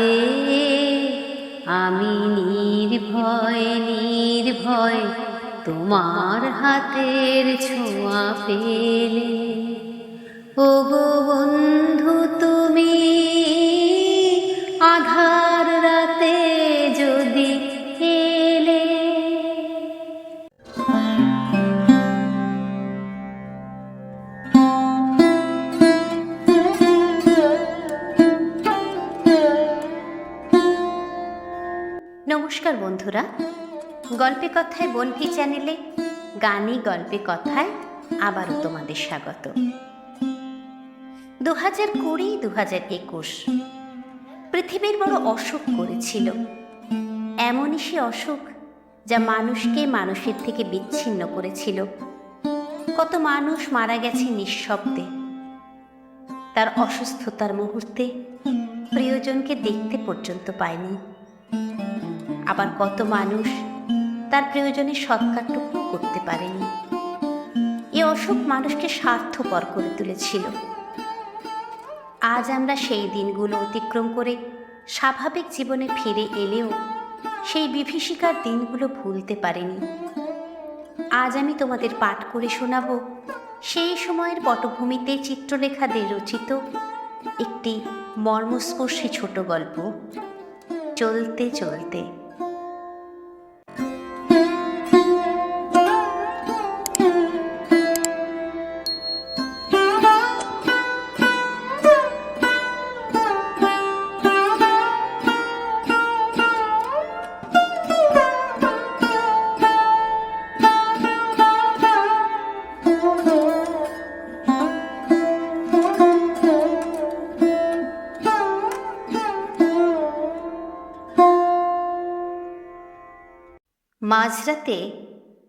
হাতে আমি নির্ভয় নির্ভয় তোমার হাতের ছোঁয়া পেলে। ও গো বন্ধু বন্ধুরা, গল্পে কথায় বনভি চ্যানেলে গানই গল্পে কথায় আবারও তোমাদের স্বাগত। দু হাজার কুড়ি দু হাজার একুশ পৃথিবীর বড় অসুখ করেছিল। এমনই সে অসুখ যা মানুষকে মানুষের থেকে বিচ্ছিন্ন করেছিল। কত মানুষ মারা গেছে নিঃশব্দে। তার অসুস্থতার মুহূর্তে প্রিয়জনকে দেখতে পর্যন্ত পায়নি। আবার কত মানুষ তার প্রয়োজনে সৎকারটুকু করতে পারেনি। এ অসুখ মানুষকে স্বার্থপর করে তুলেছিল। আজ আমরা সেই দিনগুলো অতিক্রম করে স্বাভাবিক জীবনে ফিরে এলেও সেই বিভীষিকার দিনগুলো ভুলতে পারেনি। আজ আমি তোমাদের পাঠ করে শোনাব সেই সময়ের পটভূমিতে চিত্রলেখা দিয়ে রচিত একটি মর্মস্পর্শী ছোট গল্প। চলতে চলতে মাঝরাতে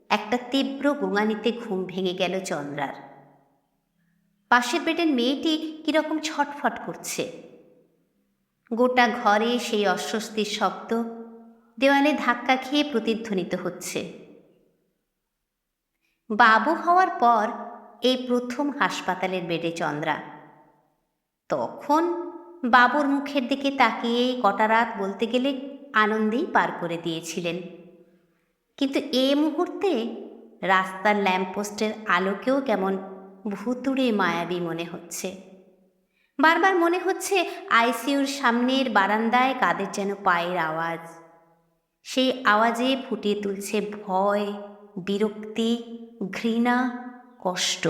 একটা তীব্র গোঙানিতে ঘুম ভেঙে গেল চন্দ্রার। পাশের বেডের মেয়েটি কীরকম ছটফট করছে। গোটা ঘরে সেই অস্বস্তির শব্দ দেওয়ালে ধাক্কা খেয়ে প্রতিধ্বনিত হচ্ছে। বাবু হওয়ার পর এই প্রথম হাসপাতালের বেডে চন্দ্রা। তখন বাবুর মুখের দিকে তাকিয়ে কটা রাত বলতে গেলে আনন্দেই পার করে দিয়েছিলেন। কিন্তু এ মুহূর্তে রাস্তার ল্যাম্পপোস্টের আলোকেও কেমন ভুতুড়ে মায়াবী মনে হচ্ছে। বারবার মনে হচ্ছে আইসিইউর সামনের বারান্দায় কাদের যেন পায়ের আওয়াজ। সেই আওয়াজে ফুটিয়ে তুলছে ভয়, বিরক্তি, ঘৃণা, কষ্ট।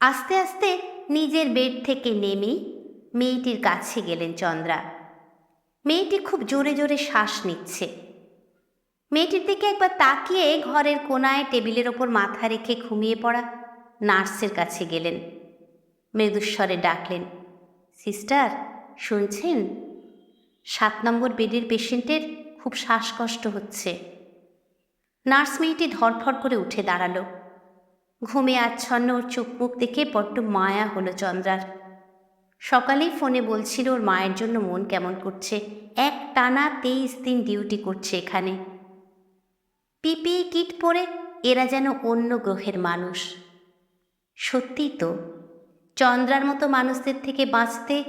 আস্তে আস্তে নিজের বেড থেকে নেমে মেয়েটির কাছে গেলেন চন্দ্রা। মেয়েটি খুব জোরে জোরে শ্বাস নিচ্ছে। মেয়েটির দিকে একবার তাকিয়ে ঘরের কোনায় টেবিলের ওপর মাথা রেখে ঘুমিয়ে পড়া নার্সের কাছে গেলেন। মৃদুস্বরে ডাকলেন, সিস্টার, শুনছেন? সাত নম্বর বেডের পেশেন্টের খুব শ্বাসকষ্ট হচ্ছে। নার্স মেয়েটি ধরফর করে উঠে দাঁড়াল। ঘুমে আচ্ছন্ন ওর চোখ মুখ দেখে বড্ড মায়া হলো চন্দ্রার। সকালেই ফোনে বলছিল ওর মায়ের জন্য মন কেমন করছে। এক টানা তেইশ দিন ডিউটি করছে এখানে। পিপি কিট পরে এরা যেন অন্য গ্রহের মানুষ। সত্যি তো, চন্দ্রার মতো মানুষদের থেকে বাঁচতে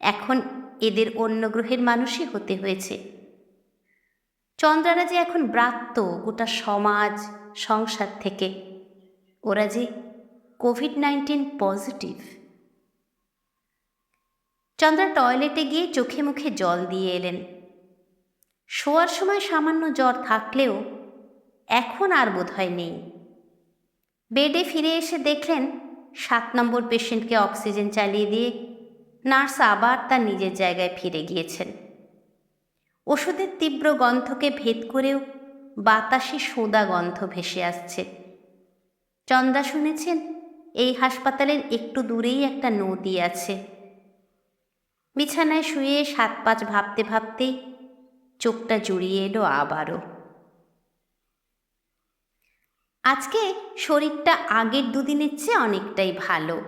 এখন এদের অন্য গ্রহের মানুষই হতে হয়েছে। চন্দ্রারা যে এখন ব্রাত্য গোটা সমাজ, সংসার থেকে। ওরা যে কোভিড নাইন্টিন পজিটিভ চন্দ্রা টয়লেটে গিয়ে চোখে মুখে জল দিয়ে এলেন। শোয়ার সময় সামান্য জ্বর থাকলেও এখন আর বোধহয় নেই। বেডে ফিরে এসে দেখলেন সাত নম্বর পেশেন্টকে অক্সিজেন চালিয়ে দিয়ে নার্স আবার তার নিজের জায়গায় ফিরে গিয়েছেন। ওষুধের তীব্র গন্ধকে ভেদ করেও বাতাসে সোদা গন্ধ ভেসে আসছে। চন্দা শুনেছেন, এই হাসপাতালের একটু দূরেই একটা নদী আছে। বিছানায় শুয়ে সাত পাঁচ ভাবতে ভাবতে চোখটা জুড়িয়ে এলো আবারও। আজকে শরীরটা আগের দুদিনের চেয়ে অনেকটাই ভালো।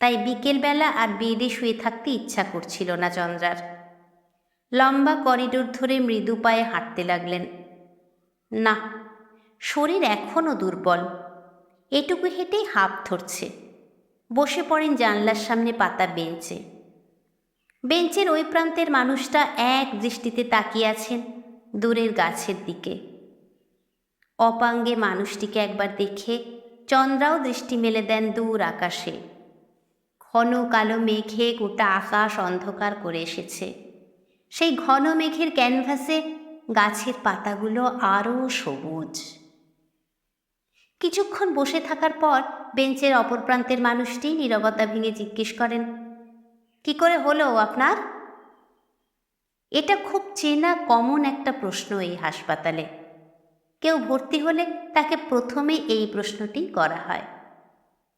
তাই বিকেলবেলা আর বেডে শুয়ে থাকতে ইচ্ছা করছিল না চন্দ্রার। লম্বা করিডোর ধরে মৃদু পায়ে হাঁটতে লাগলেন। না, শরীর এখনও দুর্বল। এটুকু হেঁটেই হাঁপ ধরছে। বসে পড়েন জানলার সামনে পাতা বেঞ্চে বেঞ্চের ওই প্রান্তের মানুষটা এক দৃষ্টিতে তাকিয়ে আছেন, দূরের গাছের দিকে। অপাঙ্গে মানুষটিকে একবার দেখে চন্দ্রাও দৃষ্টি মেলে দেন দূর আকাশে। ঘন কালো মেঘে গোটা আকাশ অন্ধকার করে এসেছে। সেই ঘন মেঘের ক্যানভাসে গাছের পাতাগুলো আরও সবুজ। কিছুক্ষণ বসে থাকার পর বেঞ্চের অপর প্রান্তের মানুষটি নীরবতা ভেঙে জিজ্ঞেস করেন কি করে হলো আপনার? এটা খুব চেনা কমন একটা প্রশ্ন এই হাসপাতালে। কেউ ভর্তি হলে তাকে প্রথমে এই প্রশ্নটি করা হয়।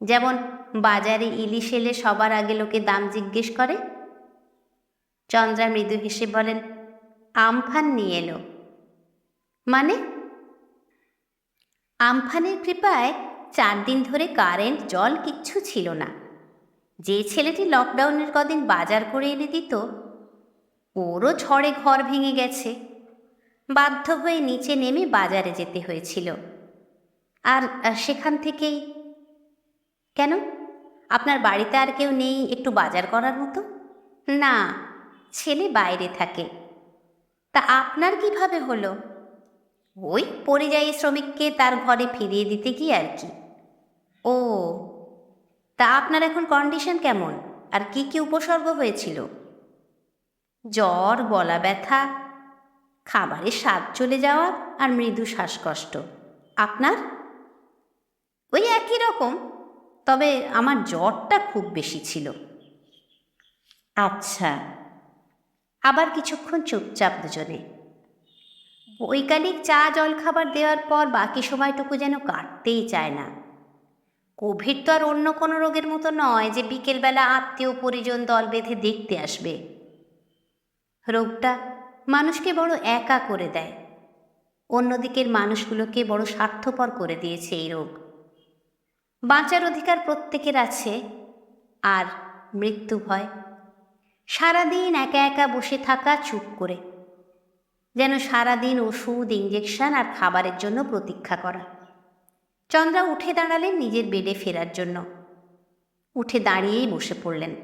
যেমন, বাজারে ইলিশ এলে সবার আগে লোকে দাম জিজ্ঞেস করে। চন্দ্রা মৃদু হেসে বলেন আমফান নিয়ে এলো। মানে আমফানের কৃপায় চার দিন ধরে কারেন্ট জল কিচ্ছু ছিল না। যে ছেলেটি লকডাউনের কদিন বাজার করে এনে দিত, ওরও ঝড়ে ঘর ভেঙে গেছে। বাধ্য হয়ে নিচে নেমে বাজারে যেতে হয়েছিল। আর সেখান থেকেই, কেন? আপনার বাড়িতে আর কেউ নেই একটু বাজার করার মতো? না, ছেলে বাইরে থাকে। তা আপনার কীভাবে হলো? ওই পরিযায়ী শ্রমিককে তার ঘরে ফিরিয়ে দিতে কি আর কি। ও তা আপনার এখন কন্ডিশন কেমন? আর কি কি উপসর্গ হয়েছিল? জ্বর, গলা ব্যথা খাবারের স্বাদ চলে যাওয়া আর মৃদু শ্বাসকষ্ট। আপনার? ওই একই রকম, তবে আমার জ্বরটা খুব বেশি ছিল। আচ্ছা আবার কিছুক্ষণ চুপচাপ দুজনে। বৈকালিক চা, জলখাবার দেওয়ার পর বাকি সময়টুকু যেন কাটতেই চায় না। কোভিড তো আর অন্য কোনো রোগের মতো নয় যে বিকেলবেলা আত্মীয় পরিজন দল বেঁধে দেখতে আসবে। রোগটা মানুষকে বড় একা করে দেয়। অন্যদিকের মানুষগুলোকে বড় স্বার্থপর করে দিয়েছে এই রোগ। বাঁচার অধিকার প্রত্যেকের আছে, আর মৃত্যু ভয়। সারাদিন একা একা বসে থাকা চুপ করে। যেন সারাদিন ওষুধ, ইঞ্জেকশন আর খাবারের জন্য প্রতীক্ষা করা। চন্দ্রা উঠে দাঁড়ালেন নিজের বেডে ফেরার জন্য। উঠে দাঁড়িয়েই বসে পড়লেন।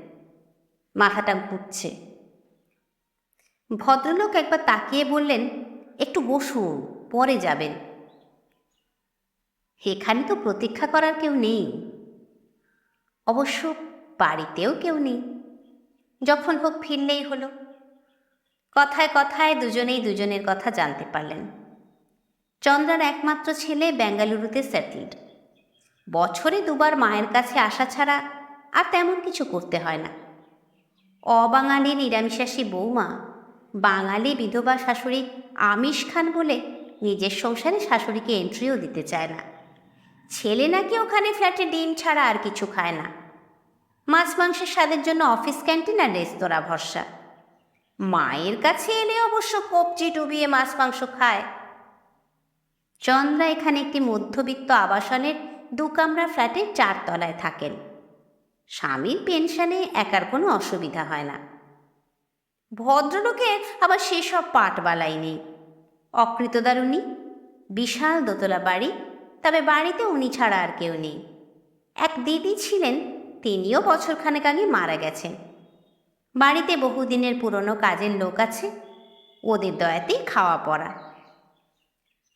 মাথাটা ঘুরছে। ভদ্রলোক একবার তাকিয়ে বললেন, একটু বসুন, পরে যাবেন। এখানে তো প্রতীক্ষা করার কেউ নেই। অবশ্য বাড়িতেও কেউ নেই। যখন হোক ফিরলেই হলো। কথায় কথায় দুজনেই দুজনের কথা জানতে পারলেন। চন্দ্রার একমাত্র ছেলে বেঙ্গালুরুতে সেটেলড। বছরে দুবার মায়ের কাছে আসা ছাড়া আর তেমন কিছু করতে হয় না। অবাঙালি নিরামিষাসী বৌমা, বাঙালি বিধবা শাশুড়ি আমিষ খান বলে নিজের সংসারে শাশুড়িকে এন্ট্রিও দিতে চায় না। ছেলে নাকি ওখানে ফ্ল্যাটে ডিম ছাড়া আর কিছু খায় না। মাছ মাংসের স্বাদের জন্য অফিস ক্যান্টিন আর রেস্তোরাঁ ভরসা। মায়ের কাছে এলে অবশ্য কবজি ডুবিয়ে মাছ মাংস খায়। চন্দ্রা এখানে একটি মধ্যবিত্ত আবাসনের দু কামরা ফ্ল্যাটের চারতলায় থাকেন। স্বামীর পেনশনে একার কোনো অসুবিধা হয় না। ভদ্রলোকের আবার সেসব পাটবালাই নেই। অকৃতদার উনি বিশাল দোতলা বাড়ি, তবে বাড়িতে উনি ছাড়া আর কেউ নেই। এক দিদি ছিলেন, তিনিও বছরখানেক আগে মারা গেছেন। বাড়িতে বহুদিনের পুরনো কাজের লোক আছে, ওদের দয়াতেই খাওয়া পড়া।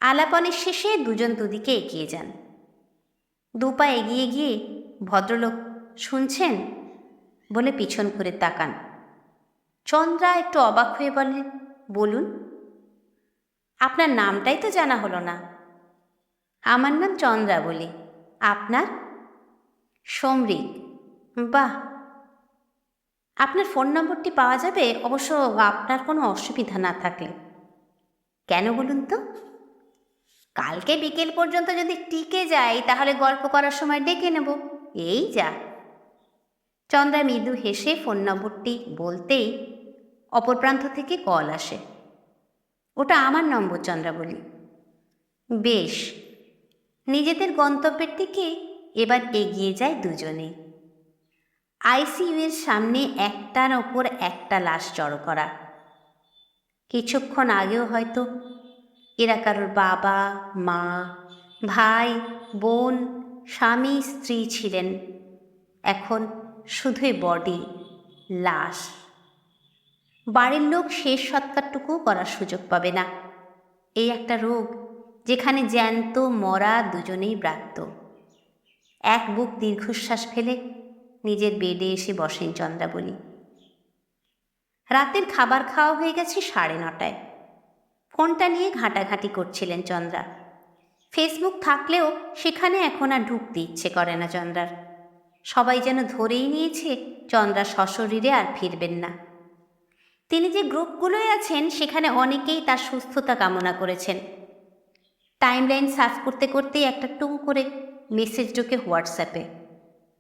আলাপনের শেষে দুজন দুদিকে এগিয়ে যান। দুপা এগিয়ে গিয়ে ভদ্রলোক শুনছেন বলে পিছন করে তাকান। চন্দ্রা একটু অবাক হয়ে বলেন বলুন, আপনার নামটাই তো জানা হলো না। আমার নাম চন্দ্রা বলি। আপনার? সমরিক বাহ! আপনার ফোন নম্বরটি পাওয়া যাবে, অবশ্য আপনার কোনো অসুবিধা না থাকলে। কেন বলুন তো? কালকে বিকেল পর্যন্ত যদি টিকে যাই, তাহলে গল্প করার সময় ডেকে নেব। এই যা। চন্দ্রা মৃদু হেসে ফোন নম্বরটি বলতেই অপর প্রান্ত থেকে কল আসে। ওটা আমার নম্বর, চন্দ্রা বলি। বেশ। নিজেদের গন্তব্যের দিকে এবার এগিয়ে যায় দুজনেই আইসিইউ এর সামনে একটার ওপর একটা লাশ জড়ো করা। কিছুক্ষণ আগেও হয়তো এরা কারোর বাবা, মা, ভাই, বোন, স্বামী, স্ত্রী ছিলেন। এখন শুধুই বডি, লাশ। বাড়ির লোক শেষ সৎকারটুকুও করার সুযোগ পাবে না। এই একটা রোগ যেখানে জ্যান্ত, মরা দুজনেই ব্রাত্য। এক বুক দীর্ঘশ্বাস ফেলে নিজের বেডে এসে বসেন চন্দ্রাবলী। রাতের খাবার খাওয়া হয়ে গেছে সাড়ে নটায়। ফোনটা নিয়ে ঘাঁটাঘাঁটি করছিলেন চন্দ্রা। ফেসবুক থাকলেও সেখানে এখন আর ঢুকতে ইচ্ছে করে না চন্দ্রার। সবাই যেন ধরেই নিয়েছে চন্দ্রা সশরীরে আর ফিরবেন না। তিনি যে গ্রুপগুলোয় আছেন, সেখানে অনেকেই তার সুস্থতা কামনা করেছেন। টাইমলাইন সার্চ করতে করতেই একটা টুং করে মেসেজ ঢোকে হোয়াটসঅ্যাপে।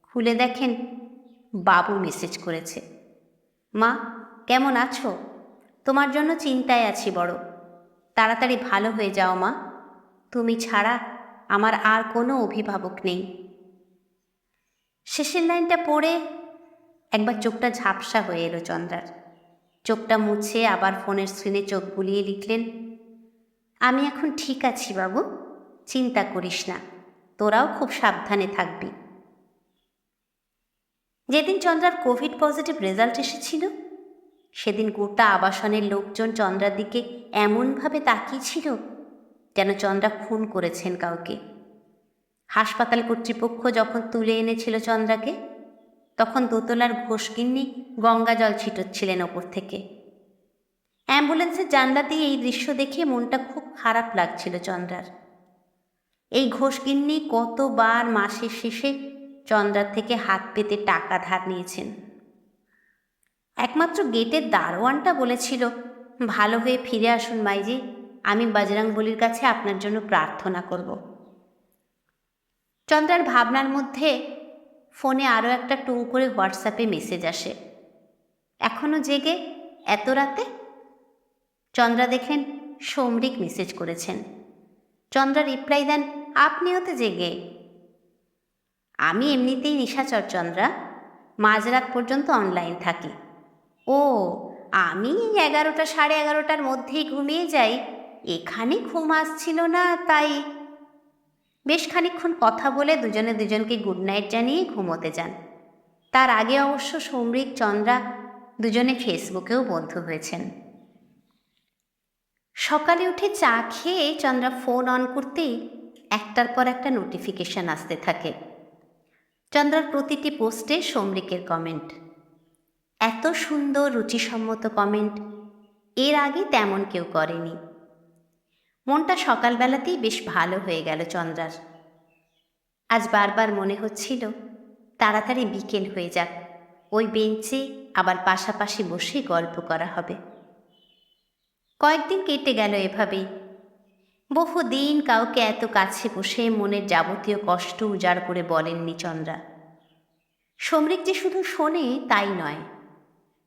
খুলে দেখেন, বাবু মেসেজ করেছে। মা, কেমন আছো? তোমার জন্য চিন্তায় আছি বড়। তাড়াতাড়ি ভালো হয়ে যাও মা। তুমি ছাড়া আমার আর কোনো অভিভাবক নেই। শেষের লাইনটা পড়ে একবার চোখটা ঝাপসা হয়ে এলো চন্দ্রার। চোখটা মুছে আবার ফোনের স্ক্রিনে চোখ বুলিয়ে লিখলেন, আমি এখন ঠিক আছি বাবু, চিন্তা করিস না, তোরাও খুব সাবধানে থাকবি। যেদিন চন্দ্রার কোভিড পজিটিভ রেজাল্ট এসেছিল সেদিন গোটা আবাসনের লোকজন চন্দ্রার দিকে এমনভাবে তাকিয়েছিল যেন চন্দ্রা খুন করেছেন কাউকে। হাসপাতাল কর্তৃপক্ষ যখন তুলে এনেছিল চন্দ্রাকে, তখন দোতলার ঘোষকিন্নি গঙ্গা জল ছিটোচ্ছিলেন ওপর থেকে। অ্যাম্বুলেন্সের জানলা দিয়ে এই দৃশ্য দেখে মনটা খুব খারাপ লাগছিল চন্দ্রার। এই ঘোষগিন্নি কতবার মাসের শেষে চন্দ্রার থেকে হাত পেতে টাকা ধার নিয়েছেন। একমাত্র গেটের দারোয়ানটা বলেছিল, ভালো হয়ে ফিরে আসুন মাইজি, আমি বলির কাছে আপনার জন্য প্রার্থনা করব। চন্দ্রার ভাবনার মধ্যে ফোনে আরও একটা টুং করে হোয়াটসঅ্যাপে মেসেজ আসে। এখনও জেগে, এত রাতে? চন্দ্রা দেখেন সৌমরিক মেসেজ করেছেন। চন্দ্রা রিপ্লাই দেন, আপনিও তো জেগে। আমি এমনিতেই নিশাচর চন্দ্রা মাঝরাত পর্যন্ত অনলাইন থাকি। ও, আমি এগারোটা সাড়ে এগারোটার মধ্যেই ঘুমিয়ে যাই। এখানে ঘুম আসছিল না, তাই বেশ খানিক্ষণ কথা বলে দুজনে দুজনকে গুড নাইট জানিয়ে ঘুমোতে যান। তার আগে অবশ্য সৌমরিক, চন্দ্রা দুজনে ফেসবুকেও বন্ধু হয়েছেন। সকালে উঠে চা খেয়ে চন্দ্রা ফোন অন করতেই একটার পর একটা নোটিফিকেশন আসতে থাকে। চন্দ্রার প্রতিটি পোস্টে সৌমরিকের কমেন্ট এত সুন্দর রুচিসম্মত কমেন্ট এর আগে তেমন কেউ করেনি। মনটা সকালবেলাতেই বেশ ভালো হয়ে গেল চন্দ্রার। আজ বারবার মনে হচ্ছিল, তাড়াতাড়ি বিকেল হয়ে যাক, ওই বেঞ্চে আবার পাশাপাশি বসে গল্প করা হবে। কয়েকদিন কেটে গেল এভাবেই। বহুদিন কাউকে এত কাছে বসে মনের যাবতীয় কষ্ট উজাড় করে বলেননি চন্দ্রা। সমৃক যে শুধু শোনে তাই নয়।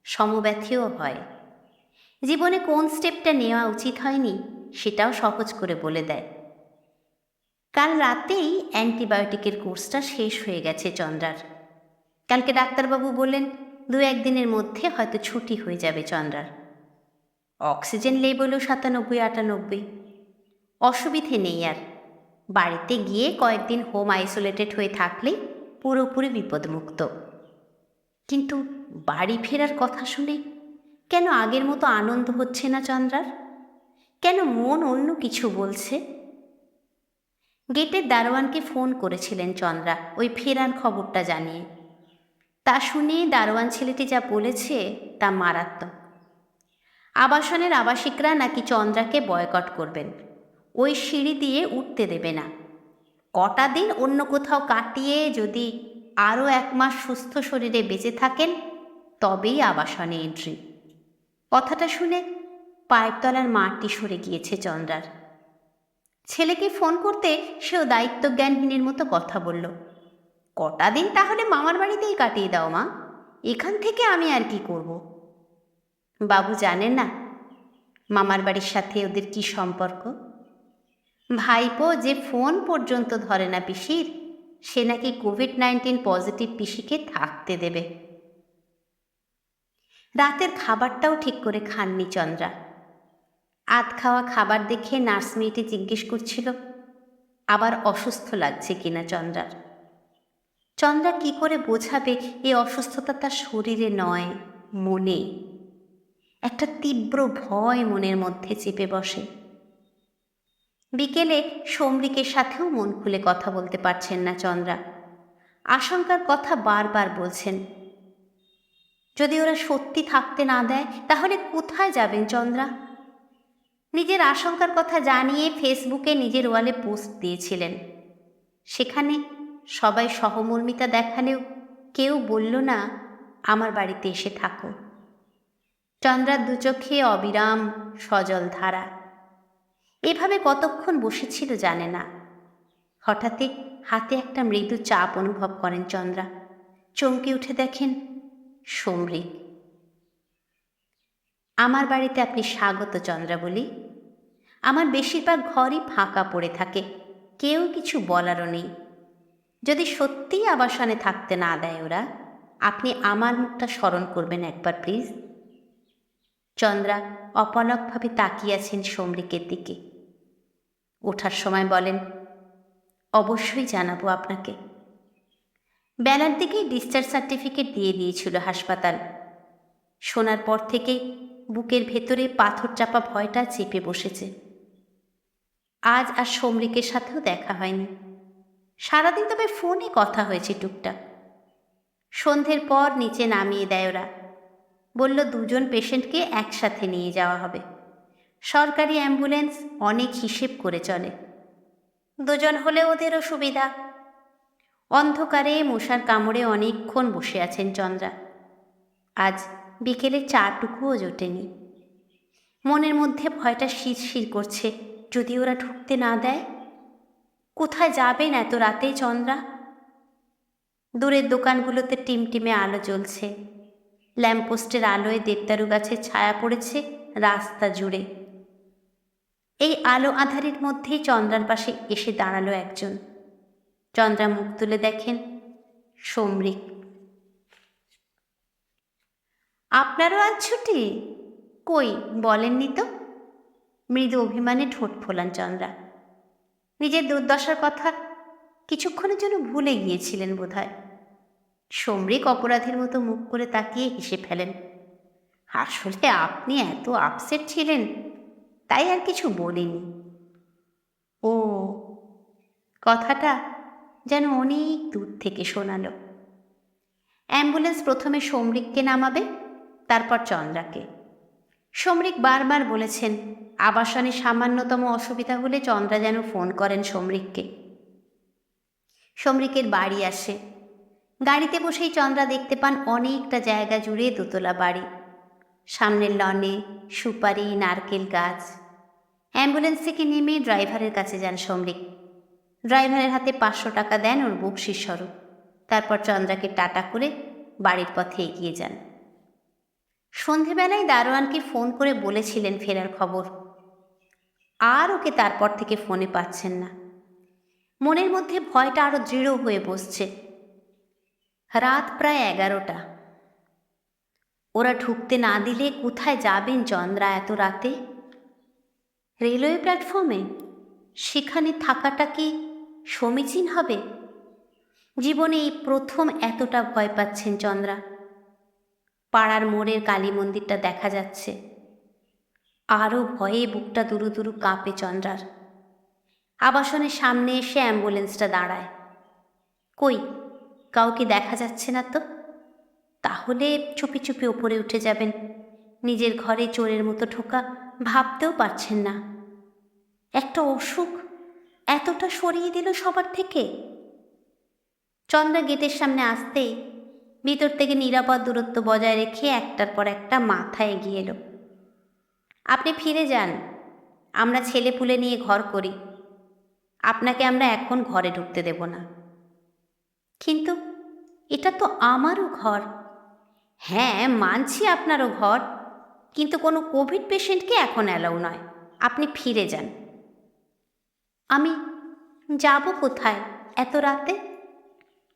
সমব্যথীও হয়। জীবনে কোন স্টেপটা নেওয়া উচিত হয়নি, সেটাও সহজ করে বলে দেয়। কাল রাতেই অ্যান্টিবায়োটিকের কোর্সটা শেষ হয়ে গেছে চন্দ্রার। কালকে ডাক্তারবাবু বললেন, দু একদিনের মধ্যে হয়তো ছুটি হয়ে যাবে চন্দ্রার। অক্সিজেন লেভেলও সাতানব্বই, আটানব্বই। অসুবিধে নেই আর। বাড়িতে গিয়ে কয়েকদিন হোম আইসোলেটেড হয়ে থাকলে পুরোপুরি বিপদমুক্ত। কিন্তু বাড়ি ফেরার কথা শুনে কেন আগের মতো আনন্দ হচ্ছে না চন্দ্রার? কেন মন অন্য কিছু বলছে? গেটের দারোয়ানকে ফোন করেছিলেন চন্দ্রা ওই ফেরার খবরটা জানিয়ে। তা শুনে দারোয়ান ছেলেটি যা বলেছে তা মারাত্মক। আবাসনের আবাসিকরা নাকি চন্দ্রাকে বয়কট করবেন। ওই সিঁড়ি দিয়ে উঠতে দেবে না। কটা দিন অন্য কোথাও কাটিয়ে যদি আরও এক মাস সুস্থ শরীরে বেঁচে থাকেন, তবেই আবাসনে এন্ট্রি। কথাটা শুনে পায়ের তলার মাটি সরে গিয়েছে চন্দ্রার। ছেলেকে ফোন করতে সেও দায়িত্ব জ্ঞানহীনের মতো কথা বলল, কটা দিন তাহলে মামার বাড়িতেই কাটিয়ে দাও মা, এখান থেকে আমি আর কি করব? বাবু জানেন না মামার বাড়ির সাথে ওদের কি সম্পর্ক? ভাইপো যে ফোন পর্যন্ত ধরে না পিসির সে নাকি কোভিড নাইন্টিন পজিটিভ পিসিকে থাকতে দেবে। রাতের খাবারটাও ঠিক করে খাননি চন্দ্রা। আধ খাওয়া খাবার দেখে নার্স মেয়েটি জিজ্ঞেস করছিল, আবার অসুস্থ লাগছে কিনা চন্দ্রার? চন্দ্রা কি করে বোঝাবে এই অসুস্থতা তার শরীরে নয়, মনে। একটা তীব্র ভয় মনের মধ্যে চেপে বসে। বিকেলে সমরিকের সাথেও মন খুলে কথা বলতে পারছেন না চন্দ্রা। আশঙ্কার কথা বারবার বলছেন। যদি ওরা সত্যি থাকতে না দেয়, তাহলে কোথায় যাবেন চন্দ্রা? নিজের আশঙ্কার কথা জানিয়ে ফেসবুকে নিজের ওয়ালে পোস্ট দিয়েছিলেন। সেখানে সবাই সহমর্মিতা দেখালেও কেউ বলল না, আমার বাড়িতে এসে থাকো। চন্দ্রার দুচোখে অবিরাম সজল ধারা। এভাবে কতক্ষণ বসেছিল জানে না। হঠাৎই হাতে একটা মৃদু চাপ অনুভব করেন চন্দ্রা। চমকে উঠে দেখেন সমরিক আমার বাড়িতে আপনি স্বাগত চন্দ্রা বলি। আমার বেশিরভাগ ঘরই ফাঁকা পড়ে থাকে, কেউ কিছু বলারও নেই। যদি সত্যিই আবাসনে থাকতে না দেয় ওরা, আপনি আমার মুখটা স্মরণ করবেন একবার, প্লিজ। চন্দ্রা অপলকভাবে তাকিয়ে আছেন সমরিকের দিকে। ওঠার সময় বলেন, অবশ্যই জানাব আপনাকে। বেলার দিকেই ডিসচার্জ সার্টিফিকেট দিয়ে দিয়েছিল হাসপাতাল। শোনার পর থেকেই বুকের ভেতরে পাথর চাপা ভয়টা চেপে বসেছে। আজ আর সমরিকের সাথেও দেখা হয়নি। সারাদিন তবে ফোনে কথা হয়েছে টুকটাক। সন্ধ্যের পর নিচে নামিয়ে দেয় ওরা। বলল, দুজন পেশেন্টকে একসাথে নিয়ে যাওয়া হবে। সরকারি অ্যাম্বুলেন্স অনেক হিসেব করে চলে। দুজন হলে ওদেরও সুবিধা। অন্ধকারে মশার কামড়ে অনেকক্ষণ বসে আছেন চন্দ্রা। আজ বিকেলে চাটুকুও জোটেনি। মনের মধ্যে ভয়টা শিরশির করছে, যদি ওরা ঢুকতে না দেয়? কোথায় যাবেন এত রাতে চন্দ্রা? দূরের দোকানগুলোতে টিমটিমে আলো জ্বলছে। ল্যাম্পপোস্টের আলোয় দেবদারু গাছের ছায়া পড়েছে রাস্তা জুড়ে। এই আলো আধারের মধ্যেই চন্দ্রার পাশে এসে দাঁড়াল একজন। চন্দ্রা মুখ তুলে দেখেন, সমরিক। আপনারও আজ ছুটি? কই, বলেননি তো? মৃদু অভিমানে ঠোঁট ফোলান চন্দ্রা। নিজের দুর্দশার কথা কিছুক্ষণের জন্য ভুলে গিয়েছিলেন বোধহয়। সমরিক অপরাধীর মতো মুখ করে তাকিয়ে হেসে ফেলেন। আসলে আপনি এত আপসেট ছিলেন। তাই আর কিছু বলিনি। ও। কথাটা যেন অনেক দূর থেকে শোনালো। অ্যাম্বুলেন্স প্রথমে সমরিককে নামাবে তারপর চন্দ্রাকে। সমরিক বারবার বলেছেন আবাসনে সামান্যতম অসুবিধা হলে চন্দ্রা যেন ফোন করেন সমরিককে সমরিকের বাড়ি আসে। গাড়িতে বসেই চন্দ্রা দেখতে পান অনেকটা জায়গা জুড়ে দোতলা বাড়ি। সামনের লনে সুপারি, নারকেল গাছ। অ্যাম্বুলেন্স থেকে নেমে ড্রাইভারের কাছে যান সমরিক ড্রাইভারের হাতে পাঁচশো টাকা দেন ওর বকশিস স্বরূপ। তারপর চন্দ্রাকে টাটা করে বাড়ির পথে এগিয়ে যান। সন্ধেবেলায় দারোয়ানকে ফোন করে বলেছিলেন ফেরার খবর। আর ওকে তারপর থেকে ফোনে পাচ্ছেন না। মনের মধ্যে ভয়টা আরও দৃঢ় হয়ে বসছে। রাত প্রায় এগারোটা। ওরা ঢুকতে না দিলে কোথায় যাবেন চন্দ্রা এত রাতে? রেলওয়ে প্ল্যাটফর্মে? সেখানে থাকাটা কি সমীচীন হবে? জীবনে এই প্রথম এতটা ভয় পাচ্ছেন চন্দ্রা। পাড়ার মোড়ের কালী মন্দিরটা দেখা যাচ্ছে। আরও ভয়ে বুকটা দুরু দুরু কাঁপে চন্দ্রার। আবাসনের সামনে এসে অ্যাম্বুলেন্সটা দাঁড়ায়। কই, কাউকে দেখা যাচ্ছে না তো? তাহলে চুপি চুপি ওপরে উঠে যাবেন। নিজের ঘরে চোরের মতো ঢোকা ভাবতেও পারছেন না। একটা অসুখ এতটা সরিয়ে দিল সবার থেকে। চন্দ্রা গেটের সামনে আসতেই ভিতর থেকে নিরাপদ দূরত্ব বজায় রেখে একটার পর একটা মাথা এগিয়ে এলো। আপনি ফিরে যান। আমরা ছেলে পুলে নিয়ে ঘর করি। আপনাকে আমরা এখন ঘরে ঢুকতে দেব না। কিন্তু এটা তো আমারও ঘর। হ্যাঁ মানছি আপনারও ঘর, কিন্তু কোনো কোভিড পেশেন্টকে এখন অ্যালাউ নয়। আপনি ফিরে যান। আমি যাব কোথায় এত রাতে?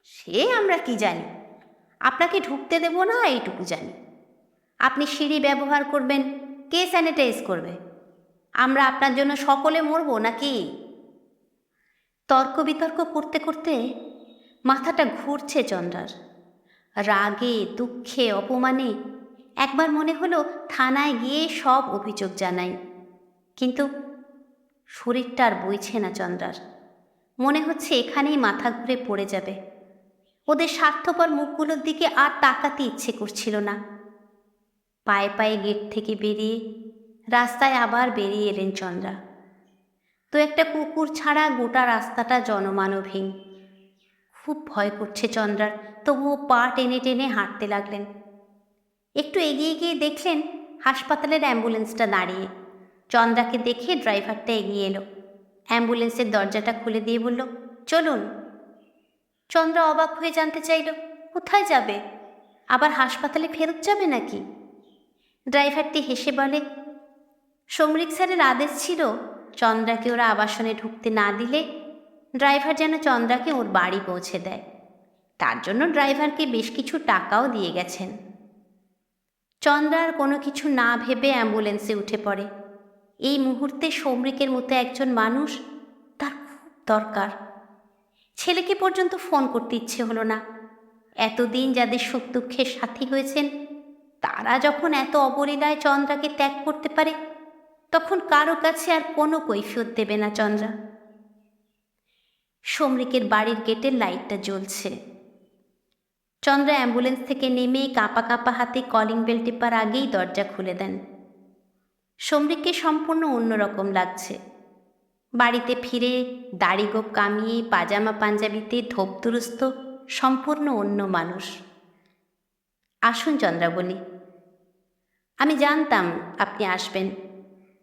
সে আমরা কি জানি? আপনাকে ঢুকতে দেব না, এইটুকু জানি। আপনি সিঁড়ি ব্যবহার করবেন, কে স্যানিটাইজ করবে? আমরা আপনার জন্য সকলে মরবো নাকি? তর্ক বিতর্ক করতে করতে মাথাটা ঘুরছে চন্দ্রার। রাগে, দুঃখে, অপমানে একবার মনে হলো থানায় গিয়ে সব অভিযোগ জানাই। কিন্তু শরীরটা আর বইছে না চন্দ্রার। মনে হচ্ছে এখানেই মাথা ঘুরে পড়ে যাবে। ওদের স্বার্থপর মুখগুলোর দিকে আর তাকাতে ইচ্ছে করছিল না। পায়ে পায়ে গেট থেকে বেরিয়ে রাস্তায় আবার বেরিয়ে এলেন চন্দ্রা। তো একটা কুকুর ছাড়া গোটা রাস্তাটা জনমানবহীন। খুব ভয় করছে চন্দ্রার। তবুও পা টেনে টেনে হাঁটতে লাগলেন। একটু এগিয়ে গিয়ে দেখলেন হাসপাতালের অ্যাম্বুলেন্সটা দাঁড়িয়ে। চন্দ্রাকে দেখে ড্রাইভারটা এগিয়ে এলো। অ্যাম্বুলেন্সের দরজাটা খুলে দিয়ে বলল, চলুন। চন্দ্রা অবাক হয়ে জানতে চাইল, কোথায় যাবে? আবার হাসপাতালে ফেরত যাবে নাকি? ড্রাইভারটি হেসে বলে, সমরিক স্যারের আদেশ ছিল, চন্দ্রাকে ওরা আবাসনে ঢুকতে না দিলে ড্রাইভার যেন চন্দ্রাকে ওর বাড়ি পৌঁছে দেয়। তার জন্য ড্রাইভারকে বেশ কিছু টাকাও দিয়ে গেছেন। চন্দ্রার কোনো কিছু না ভেবে অ্যাম্বুলেন্সে উঠে পড়ে। এই মুহূর্তে সৌমিকের মতো একজন মানুষ তার খুব দরকার। ছেলেকে পর্যন্ত ফোন করতে ইচ্ছে হলো না। এতদিন যাদের সুখ দুঃখের সাথী হয়েছেন, তারা যখন এত অবলীলায় চন্দ্রাকে ত্যাগ করতে পারে, তখন কারও কাছে আর কোনো কৈফিয়ত দেবে না চন্দ্রা। সমরিকের বাড়ির গেটের লাইটটা জ্বলছে। চন্দ্রা অ্যাম্বুলেন্স থেকে নেমে কাঁপা কাঁপা হাতে কলিং বেল টিপার আগেই দরজা খুলে দেন। সমরিককে সম্পূর্ণ অন্যরকম লাগছে। বাড়িতে ফিরে দাড়ি গোপ কামিয়ে পাজামা পাঞ্জাবিতে ধোপ দুরস্ত সম্পূর্ণ অন্য মানুষ। আসুন চন্দ্রা বলি, আমি জানতাম আপনি আসবেন,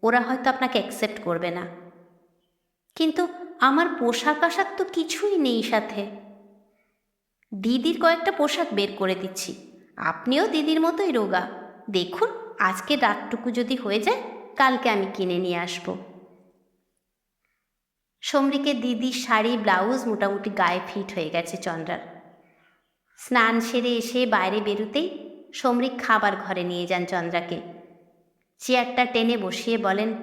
ওরা হয়তো আপনাকে অ্যাকসেপ্ট করবে না। কিন্তু আমার পোশাক আশাক তো কিছুই নেই সাথে। দিদির কয়েকটা পোশাক বের করে দিচ্ছি। আপনিও দিদির মতোই রোগা। দেখুন, আজকে রাতটুকু যদি হয়ে যায়, কালকে আমি কিনে নিয়ে আসব। সমরিকের দিদির শাড়ি, ব্লাউজ মোটামুটি গায়ে ফিট হয়ে গেছে চন্দ্রার। স্নান সেরে এসে বাইরে বেরোতেই সমরিক খাবার ঘরে নিয়ে যান চন্দ্রাকে। চেয়ারটা টেনে বসিয়ে বলেন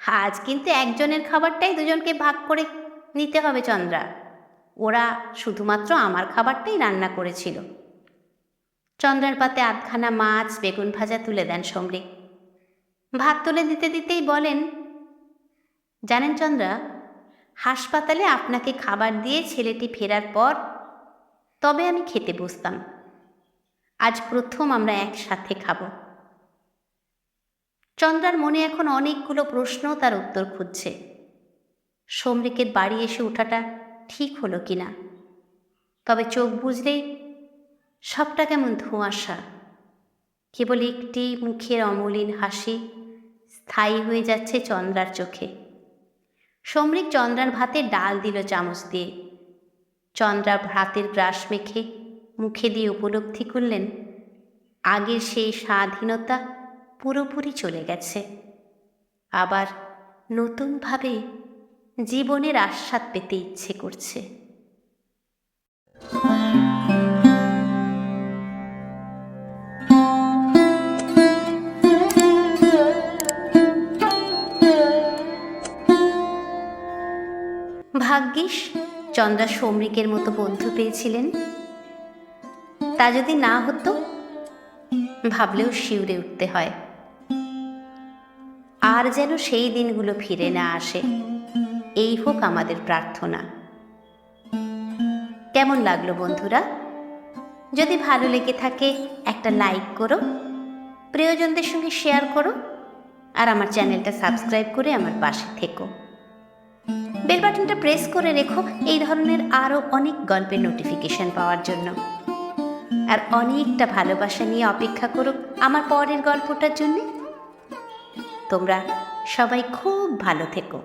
আজ কিন্তু একজনের খাবারটাই দুজনকে ভাগ করে নিতে হবে চন্দ্রা। ওরা শুধুমাত্র আমার খাবারটাই রান্না করেছিল। চন্দ্রার পাতে আধখানা মাছ, বেগুন ভাজা তুলে দেন সমরিক ভাত তুলে দিতে দিতেই বলেন, জানেন চন্দ্রা, হাসপাতালে আপনাকে খাবার দিয়ে ছেলেটি ফেরার পর তবে আমি খেতে বসতাম। আজ প্রথম আমরা একসাথে খাব। চন্দ্রার মনে এখন অনেকগুলো প্রশ্ন তার উত্তর খুঁজছে। সমরিকের বাড়ি এসে ওঠাটা ঠিক হলো কি না? তবে চোখ বুঝলেই সবটা কেমন ধোঁয়াশা। কেবল একটি মুখের অমলিন হাসি স্থায়ী হয়ে যাচ্ছে চন্দ্রার চোখে। সমরিক চন্দ্রার ভাতে ডাল দিল চামচ দিয়ে। চন্দ্রা ভাতের গ্রাস মেখে মুখে দিয়ে উপলব্ধি করলেন, আগের সেই স্বাধীনতা পুরোপুরি চলে গেছে। আবার নতুনভাবে জীবনের আস্বাদ পেতে ইচ্ছে করছে। ভাগ্যিস চন্দ্রা সমরিকের মতো বন্ধু পেয়েছিলেন। তা যদি না হতো, ভাবলেও শিউরে উঠতে হয়। আর যেন সেই দিনগুলো ফিরে না আসে। এই হোক আমাদের প্রার্থনা। কেমন লাগল বন্ধুরা? যদি ভালো লেগে থাকে, একটা লাইক করো, প্রিয়জনদের সঙ্গে শেয়ার করো, আর আমার চ্যানেলটা সাবস্ক্রাইব করে আমার পাশে থেকো। বেল বাটনটা প্রেস করে রেখো এই ধরনের আরও অনেক গল্পের নোটিফিকেশন পাওয়ার জন্য। আর অনেকটা ভালোবাসা নিয়ে অপেক্ষা করো আমার পরের গল্পটার জন্যে। তোমরা সবাই খুব ভালো থেকো।